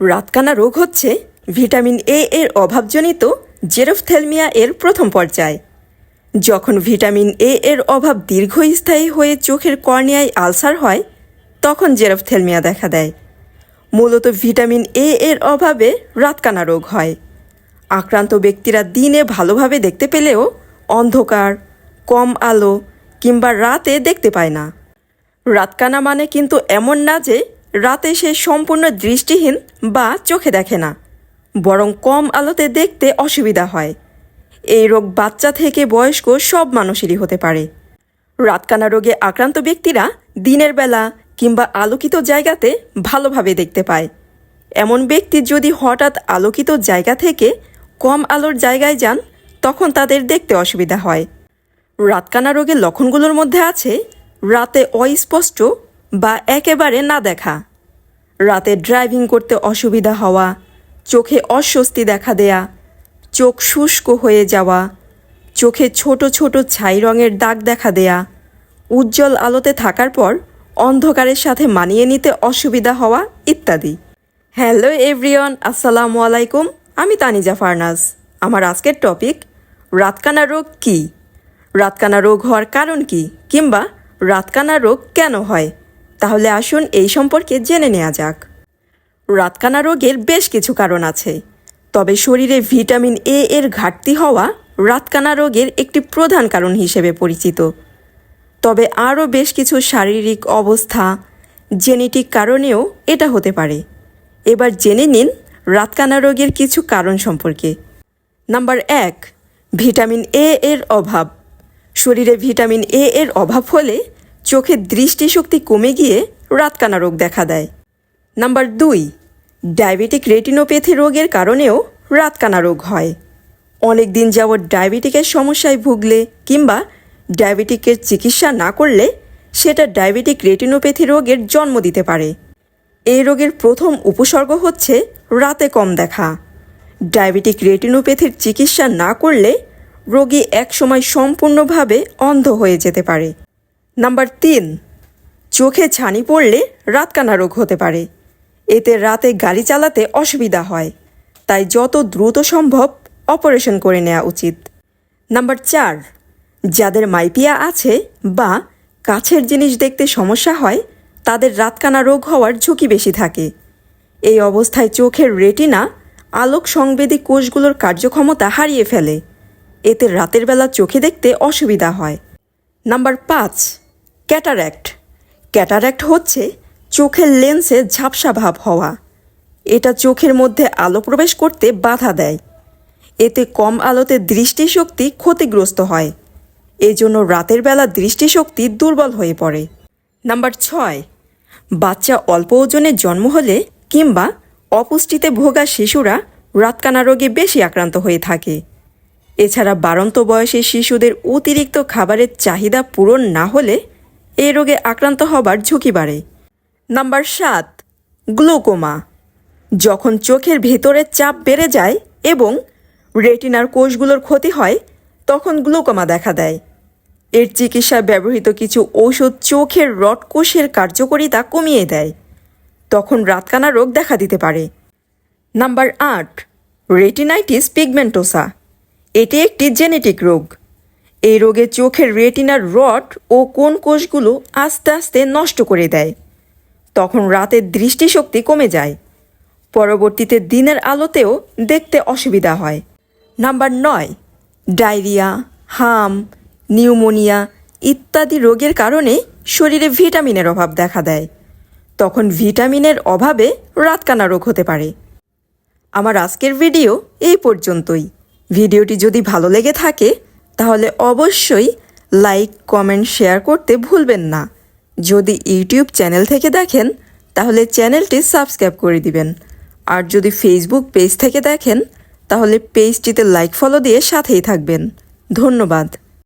রাতকানা রোগ হচ্ছে ভিটামিন এ এর অভাবজনিত জেরোফথেলমিয়া এর প্রথম পর্যায়। যখন ভিটামিন এ এর অভাব দীর্ঘস্থায়ী হয়ে চোখের কর্নিয়ায় আলসার হয়, তখন জেরোফথেলমিয়া দেখা দেয়। মূলত ভিটামিন এ এর অভাবে রাতকানা রোগ হয়। আক্রান্ত ব্যক্তিরা দিনে ভালোভাবে দেখতে পেলেও অন্ধকার, কম আলো কিংবা রাতে দেখতে পায় না। রাতকানা মানে কিন্তু এমন না যে রাতে সে সম্পূর্ণ দৃষ্টিহীন বা চোখে দেখে না, বরং কম আলোতে দেখতে অসুবিধা হয়। এই রোগ বাচ্চা থেকে বয়স্ক সব মানুষেরই হতে পারে। রাতকানা রোগে আক্রান্ত ব্যক্তিরা দিনের বেলা কিংবা আলোকিত জায়গাতে ভালোভাবে দেখতে পায়। এমন ব্যক্তি যদি হঠাৎ আলোকিত জায়গা থেকে কম আলোর জায়গায় যান, তখন তাদের দেখতে অসুবিধা হয়। রাতকানা রোগের লক্ষণগুলোর মধ্যে আছে, রাতে অস্পষ্ট বা একেবারে না দেখা। রাতে ড্রাইভিং করতে অসুবিধা হওয়া, চোখে অস্বস্তি দেখা দেয়া, চোখ শুষ্ক হয়ে যাওয়া, চোখে ছোট ছোট ছাই রঙের দাগ দেখা দেয়া, উজ্জ্বল আলোতে থাকার পর অন্ধকারের সাথে মানিয়ে নিতে অসুবিধা হওয়া ইত্যাদি। হ্যালো এভরিওয়ান, আসসালামু আলাইকুম। আমি তানিজা ফারনাজ। আমার আজকের টপিক, রাতকানা রোগ কী? রাতকানা রোগ হওয়ার কারণ কি? কিংবা রাতকানা রোগ কেন হয়? তাহলে আসুন এই সম্পর্কে জেনে নেওয়া যাক। রাতকানা রোগের বেশ কিছু কারণ আছে। তবে শরীরে ভিটামিন এ এর ঘাটতি হওয়া রাতকানা রোগের একটি প্রধান কারণ হিসেবে পরিচিত। তবে আরও বেশ কিছু শারীরিক অবস্থা, জেনেটিক কারণেও এটা হতে পারে। এবার জেনে নিন রাতকানা রোগের কিছু কারণ সম্পর্কে। নাম্বার এক, ভিটামিন এ এর অভাব। শরীরে ভিটামিন এ এর অভাব হলে চোখের দৃষ্টিশক্তি কমে গিয়ে রাতকানা রোগ দেখা দেয়। নাম্বার দুই, ডায়াবেটিক রেটিনোপ্যাথি রোগের কারণেও রাতকানা রোগ হয়। অনেক দিন যাবৎ ডায়াবেটিকের সমস্যায় ভুগলে কিংবা ডায়াবেটিকের চিকিৎসা না করলে সেটা ডায়াবেটিক রেটিনোপ্যাথি রোগের জন্ম দিতে পারে। এই রোগের প্রথম উপসর্গ হচ্ছে রাতে কম দেখা। ডায়াবেটিক রেটিনোপ্যাথির চিকিৎসা না করলে রোগী একসময় সম্পূর্ণভাবে অন্ধ হয়ে যেতে পারে। নাম্বার তিন, চোখে ছানি পড়লে রাতকানা রোগ হতে পারে। এতে রাতে গাড়ি চালাতে অসুবিধা হয়। তাই যত দ্রুত সম্ভব অপারেশন করে নেওয়া উচিত। নাম্বার চার, যাদের মাইপিয়া আছে বা কাছের জিনিস দেখতে সমস্যা হয়, তাদের রাতকানা রোগ হওয়ার ঝুঁকি বেশি থাকে। এই অবস্থায় চোখের রেটিনা আলোক সংবেদী কোষগুলোর কার্যক্ষমতা হারিয়ে ফেলে। এতে রাতের বেলা চোখে দেখতে অসুবিধা হয়। নাম্বার পাঁচ ক্যাটার্যাক্ট ক্যাটার্যাক্ট হচ্ছে চোখের লেন্সে ঝাপসা ভাব হওয়া। এটা চোখের মধ্যে আলো প্রবেশ করতে বাধা দেয়। এতে কম আলোতে দৃষ্টিশক্তি ক্ষতিগ্রস্ত হয়। এজন্য রাতের বেলা দৃষ্টিশক্তি দুর্বল হয়ে পড়ে। নাম্বার ছয়, বাচ্চা অল্প ওজনে জন্ম হলে কিংবা অপুষ্টিতে ভোগা শিশুরা রাতকানা রোগে বেশি আক্রান্ত হয়ে থাকে। এছাড়া বাড়ন্ত বয়সী শিশুদের অতিরিক্ত খাবারের চাহিদা পূরণ না হলে এ রোগে আক্রান্ত হবার ঝুঁকি বাড়ে। নাম্বার সাত, গ্লুকোমা। যখন চোখের ভেতরের চাপ বেড়ে যায় এবং রেটিনার কোষগুলোর ক্ষতি হয়, তখন গ্লুকোমা দেখা দেয়। এর চিকিৎসায় ব্যবহৃত কিছু ঔষধ চোখের রডকোষের কার্যকারিতা কমিয়ে দেয়। তখন রাতকানা রোগ দেখা দিতে পারে। নাম্বার আট, রেটিনাইটিস পিগমেন্টোসা। এটি একটি জেনেটিক রোগ। এই রোগে চোখের রেটিনার রড ও কোন কোষগুলো আস্তে আস্তে নষ্ট করে দেয়। তখন রাতের দৃষ্টিশক্তি কমে যায়। পরবর্তীতে দিনের আলোতেও দেখতে অসুবিধা হয়। নাম্বার নয়, ডায়রিয়া, হাম, নিউমোনিয়া ইত্যাদি রোগের কারণে শরীরে ভিটামিনের অভাব দেখা দেয়। তখন ভিটামিনের অভাবে রাতকানা রোগ হতে পারে। আমার আজকের ভিডিও এই পর্যন্তই। ভিডিওটি যদি ভালো লেগে থাকে তাহলে অবশ্যই লাইক, কমেন্ট, শেয়ার করতে ভুলবেন না। যদি ইউটিউব চ্যানেল থেকে দেখেন, তাহলে চ্যানেলটি সাবস্ক্রাইব করে দিবেন। আর যদি ফেসবুক পেজ থেকে দেখেন, তাহলে পেজটিতে লাইক ফলো দিয়ে সাথেই থাকবেন। ধন্যবাদ।